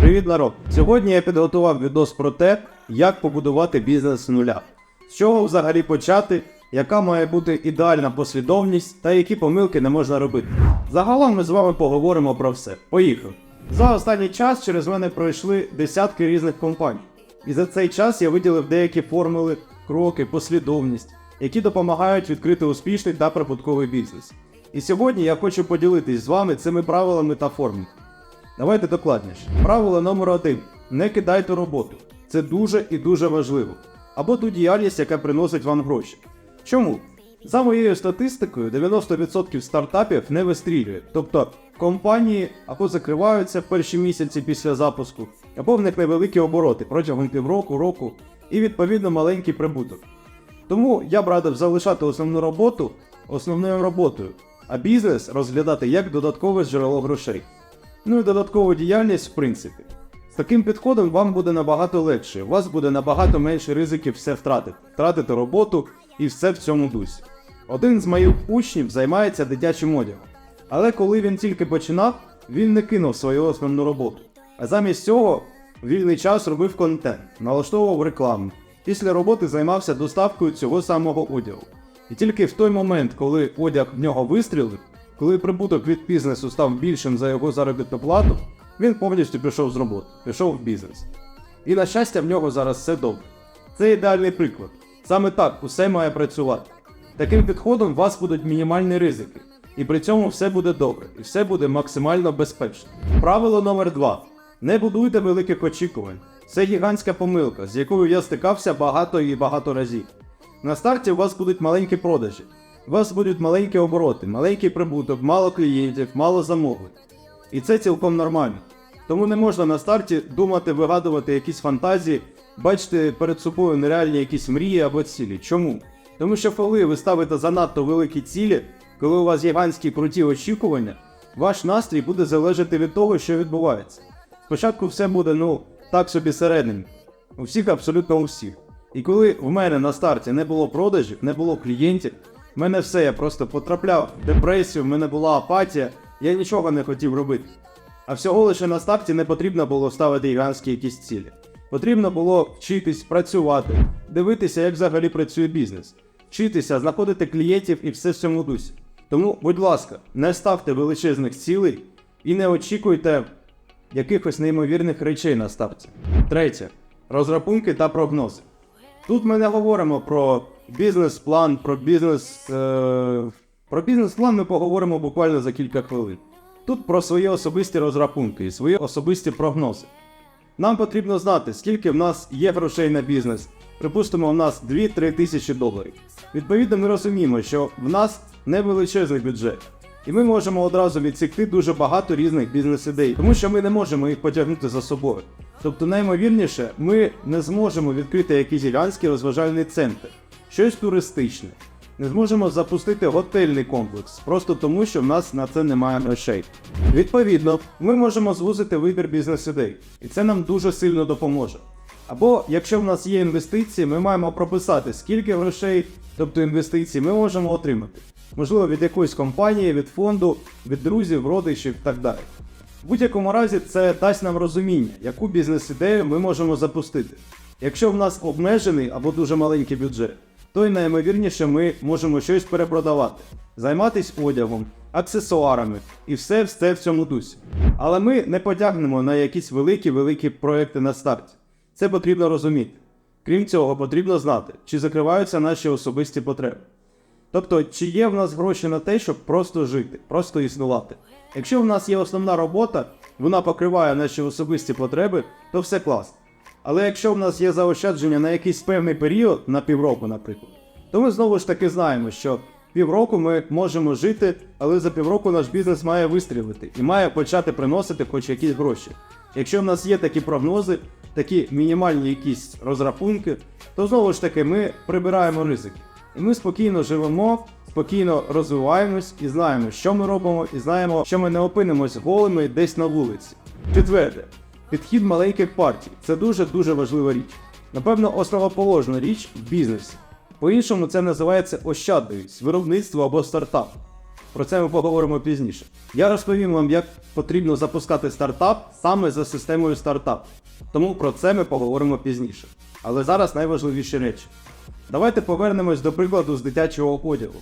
Привіт, народ! Сьогодні я підготував відос про те, як побудувати бізнес з нуля. З чого взагалі почати, яка має бути ідеальна послідовність та які помилки не можна робити. Загалом ми з вами поговоримо про все. Поїхали! За останній час через мене пройшли десятки різних компаній. І за цей час я виділив деякі формули, кроки, послідовність, які допомагають відкрити успішний та прибутковий бізнес. І сьогодні я хочу поділитись з вами цими правилами та формулами. Давайте докладніше. Правило номер один: не кидайте роботу. Це дуже і дуже важливо. Або ту діяльність, яка приносить вам гроші. Чому? За моєю статистикою, 90% стартапів не вистрілює. Тобто компанії або закриваються в перші місяці після запуску, або в них невеликі обороти протягом півроку, року, і відповідно маленький прибуток. Тому я б радив залишати основну роботу основною роботою, а бізнес розглядати як додаткове джерело грошей. Ну і додаткову діяльність, в принципі. З таким підходом вам буде набагато легше, у вас буде набагато менше ризиків все втратити, втратити роботу і все в цьому дусі. Один з моїх учнів займається дитячим одягом. Але коли він тільки починав, він не кинув свою основну роботу. А замість цього вільний час робив контент, налаштовував рекламу. Після роботи займався доставкою цього самого одягу. І тільки в той момент, коли одяг в нього вистрілив, коли прибуток від бізнесу став більшим за його заробітну плату, він повністю пішов з роботи, пішов в бізнес. І на щастя, в нього зараз все добре. Це ідеальний приклад. Саме так усе має працювати. Таким підходом у вас будуть мінімальні ризики, і при цьому все буде добре, і все буде максимально безпечно. Правило номер 2. Не будуйте великих очікувань. Це гігантська помилка, з якою я стикався багато і багато разів. На старті у вас будуть маленькі продажі, у вас будуть маленькі обороти, маленький прибуток, мало клієнтів, мало замовлень. І це цілком нормально. Тому не можна на старті думати, вигадувати якісь фантазії, бачити перед собою нереальні якісь мрії або цілі. Чому? Тому що коли ви ставите занадто великі цілі, коли у вас гігантські круті очікування, ваш настрій буде залежати від того, що відбувається. Спочатку все буде, ну, так собі середньо. У всіх, абсолютно у всіх. І коли в мене на старті не було продажів, не було клієнтів, в мене все, я просто потрапляв в депресію, в мене була апатія, я нічого не хотів робити. А всього лише на старті не потрібно було ставити гігантські якісь цілі. Потрібно було вчитись працювати, дивитися, як взагалі працює бізнес, вчитися, знаходити клієнтів і все в цьому дусі. Тому, будь ласка, не ставте величезних цілей і не очікуйте якихось неймовірних речей на старті. Третє. Розрахунки та прогнози. Тут ми не говоримо про бізнес-план, про бізнес. Е... Про бізнес-план ми поговоримо буквально за кілька хвилин. Тут про свої особисті розрахунки і свої особисті прогнози. Нам потрібно знати, скільки в нас є грошей на бізнес. Припустимо, в нас 2-3 тисячі доларів. Відповідно, ми розуміємо, що в нас невеличезний бюджет. І ми можемо одразу відсікти дуже багато різних бізнес-ідей, тому що ми не можемо їх потягнути за собою. Тобто, наймовірніше, ми не зможемо відкрити якийсь гігантський розважальний центр, щось туристичне. Не зможемо запустити готельний комплекс, просто тому, що в нас на це немає грошей. Відповідно, ми можемо звузити вибір бізнес-ідей, і це нам дуже сильно допоможе. Або якщо в нас є інвестиції, ми маємо прописати, скільки грошей, тобто інвестицій, ми можемо отримати. Можливо, від якоїсь компанії, від фонду, від друзів, родичів і так далі. В будь-якому разі це дасть нам розуміння, яку бізнес-ідею ми можемо запустити. Якщо в нас обмежений або дуже маленький бюджет, то й найімовірніше ми можемо щось перепродавати, займатися одягом, аксесуарами і все все в цьому дусі. Але ми не потягнемо на якісь великі-великі проекти на старті. Це потрібно розуміти. Крім цього, потрібно знати, чи закриваються наші особисті потреби. Тобто, чи є в нас гроші на те, щоб просто жити, просто існувати. Якщо в нас є основна робота, вона покриває наші особисті потреби, то все класно. Але якщо в нас є заощадження на якийсь певний період, на півроку, наприклад, то ми знову ж таки знаємо, що півроку ми можемо жити, але за півроку наш бізнес має вистрілити і має почати приносити хоч якісь гроші. Якщо в нас є такі прогнози, такі мінімальні якісь розрахунки, то знову ж таки ми прибираємо ризики. І ми спокійно живемо, спокійно розвиваємось і знаємо, що ми робимо, і знаємо, що ми не опинимось голими десь на вулиці. Четверте, підхід маленьких партій це дуже-дуже важлива річ. Напевно, основоположна річ в бізнесі. По-іншому це називається ощадливість, виробництво або стартап. Про це ми поговоримо пізніше. Я розповім вам, як потрібно запускати стартап саме за системою стартап. Тому про це ми поговоримо пізніше. Але зараз найважливіші речі. Давайте повернемось до прикладу з дитячого одягу.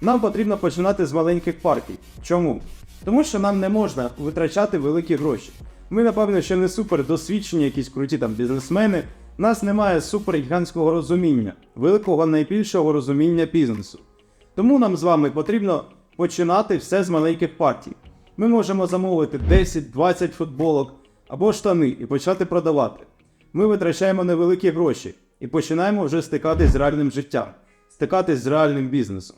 Нам потрібно починати з маленьких партій. Чому? Тому що нам не можна витрачати великі гроші. Ми, напевно, ще не супер досвідчені, якісь круті там бізнесмени. У нас немає супер гігантського розуміння, великого найбільшого розуміння бізнесу. Тому нам з вами потрібно починати все з маленьких партій. Ми можемо замовити 10-20 футболок або штани і почати продавати. Ми витрачаємо невеликі гроші і починаємо вже стикатись з реальним життям, стикатись з реальним бізнесом.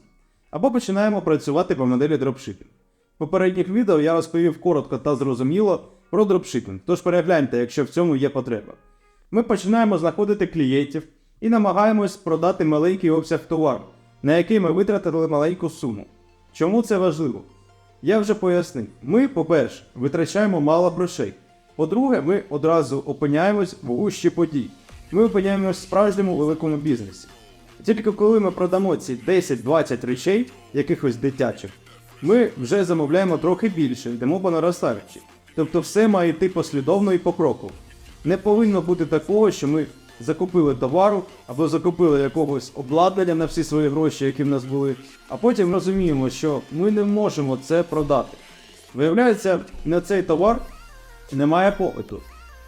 Або починаємо працювати по моделі дропшипінг. В попередніх відео я розповів коротко та зрозуміло про дропшипінг, тож перегляньте, якщо в цьому є потреба. Ми починаємо знаходити клієнтів і намагаємось продати маленький обсяг товару, на який ми витратили маленьку суму. Чому це важливо? Я вже пояснив. Ми, по-перше, витрачаємо мало грошей. По-друге, ми одразу опиняємось в гущі подій. Ми опиняємось в справжньому великому бізнесі. Тільки коли ми продамо ці 10-20 речей, якихось дитячих, ми вже замовляємо трохи більше, йдемо по наростаючій. Тобто все має йти послідовно і покроково. Не повинно бути такого, що ми закупили товару або закупили якогось обладнання на всі свої гроші, які в нас були, а потім розуміємо, що ми не можемо це продати. Виявляється, на цей товар немає попиту.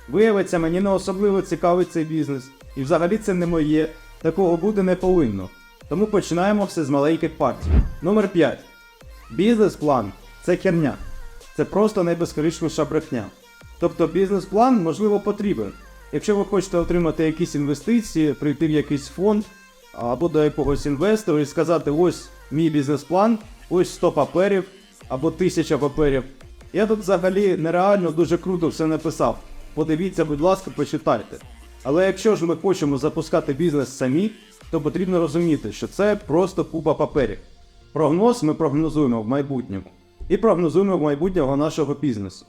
Виявиться, мені не особливо цікавий цей бізнес, і взагалі це не моє, такого бути не повинно. Тому починаємо все з маленьких партій. Номер 5. Бізнес-план це херня. Це просто найбезкоричніша брехня. Тобто бізнес-план, можливо, потрібен. Якщо ви хочете отримати якісь інвестиції, прийти в якийсь фонд або до якогось інвестора і сказати: ось мій бізнес-план, ось 100 паперів або 1000 паперів. Я тут взагалі нереально дуже круто все написав. Подивіться, будь ласка, почитайте. Але якщо ж ми хочемо запускати бізнес самі, то потрібно розуміти, що це просто купа паперів. Прогноз ми прогнозуємо в майбутньому і прогнозуємо майбутнього нашого бізнесу.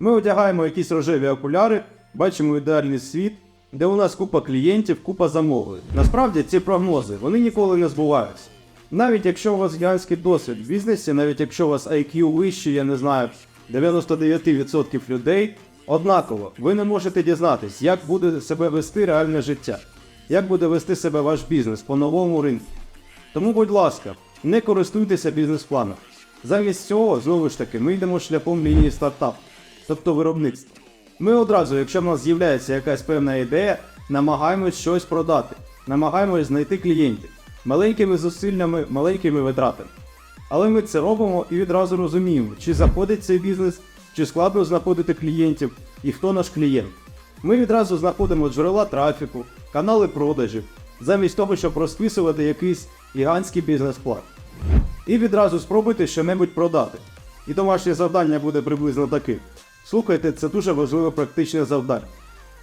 Ми одягаємо якісь рожеві окуляри, бачимо ідеальний світ, де у нас купа клієнтів, купа замовлень. Насправді ці прогнози вони ніколи не збуваються. Навіть якщо у вас гігантський досвід в бізнесі, навіть якщо у вас IQ вищий, я не знаю, 99% людей, однаково ви не можете дізнатись, як буде себе вести реальне життя, як буде вести себе ваш бізнес по новому ринку. Тому, будь ласка, не користуйтеся бізнес-планом. Замість цього, знову ж таки, ми йдемо шляхом лінії стартап, тобто виробництва. Ми одразу, якщо в нас з'являється якась певна ідея, намагаємось щось продати, намагаємось знайти клієнтів маленькими зусиллями, маленькими витратами. Але ми це робимо і відразу розуміємо, чи заходить цей бізнес, чи складно знаходити клієнтів і хто наш клієнт. Ми відразу знаходимо джерела трафіку, канали продажів, замість того, щоб розписувати якийсь гігантський бізнес-план. І відразу спробуйте що-небудь продати. І домашнє завдання буде приблизно таким. Слухайте, це дуже важливе практичне завдання.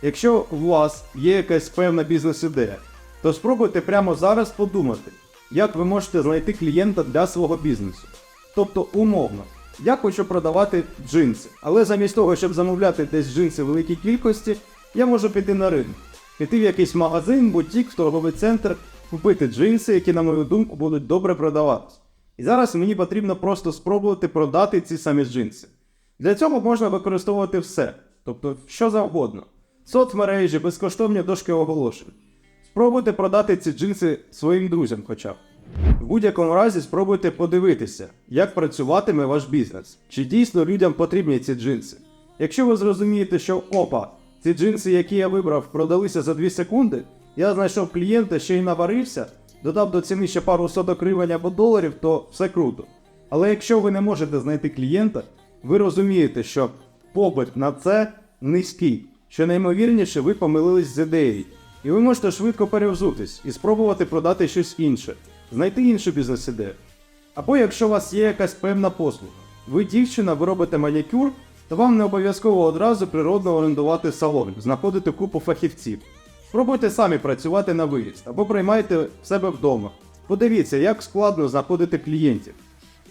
Якщо у вас є якась певна бізнес-ідея, то спробуйте прямо зараз подумати, як ви можете знайти клієнта для свого бізнесу. Тобто, умовно, я хочу продавати джинси, але замість того, щоб замовляти десь джинси в великій кількості, я можу піти на ринок, піти в якийсь магазин, бутік, в торговий центр, купити джинси, які, на мою думку, будуть добре продаватися. І зараз мені потрібно просто спробувати продати ці самі джинси. Для цього можна використовувати все, тобто що завгодно. Соцмережі, безкоштовні дошки оголошень. Спробуйте продати ці джинси своїм друзям хоча б. В будь-якому разі спробуйте подивитися, як працюватиме ваш бізнес, чи дійсно людям потрібні ці джинси. Якщо ви зрозумієте, що опа, ці джинси, які я вибрав, продалися за 2 секунди, я знайшов клієнта, ще й наварився, додав до ціни ще пару соток гривень або доларів, то все круто. Але якщо ви не можете знайти клієнта, ви розумієте, що попит на це низький, що наймовірніше ви помилились з ідеєю. І ви можете швидко перевзутись і спробувати продати щось інше, знайти іншу бізнес-ідею. Або якщо у вас є якась певна послуга, ви дівчина, ви робите манікюр, то вам не обов'язково одразу природно орендувати салон, знаходити купу фахівців. Спробуйте самі працювати на виїзд або приймайте себе вдома. Подивіться, як складно знаходити клієнтів.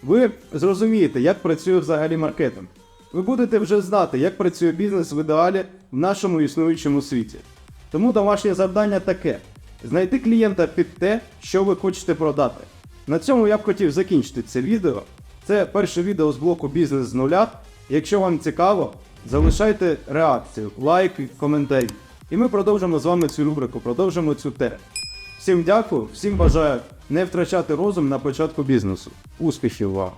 Ви зрозумієте, як працює взагалі маркетинг. Ви будете вже знати, як працює бізнес в ідеалі в нашому існуючому світі. Тому домашнє завдання таке: знайти клієнта під те, що ви хочете продати. На цьому я б хотів закінчити це відео. Це перше відео з блоку Бізнес з нуля. Якщо вам цікаво, залишайте реакцію, лайки, коментарі. І ми продовжимо з вами цю рубрику, продовжимо цю тему. Всім дякую, всім бажаю не втрачати розум на початку бізнесу. Успіхів вам!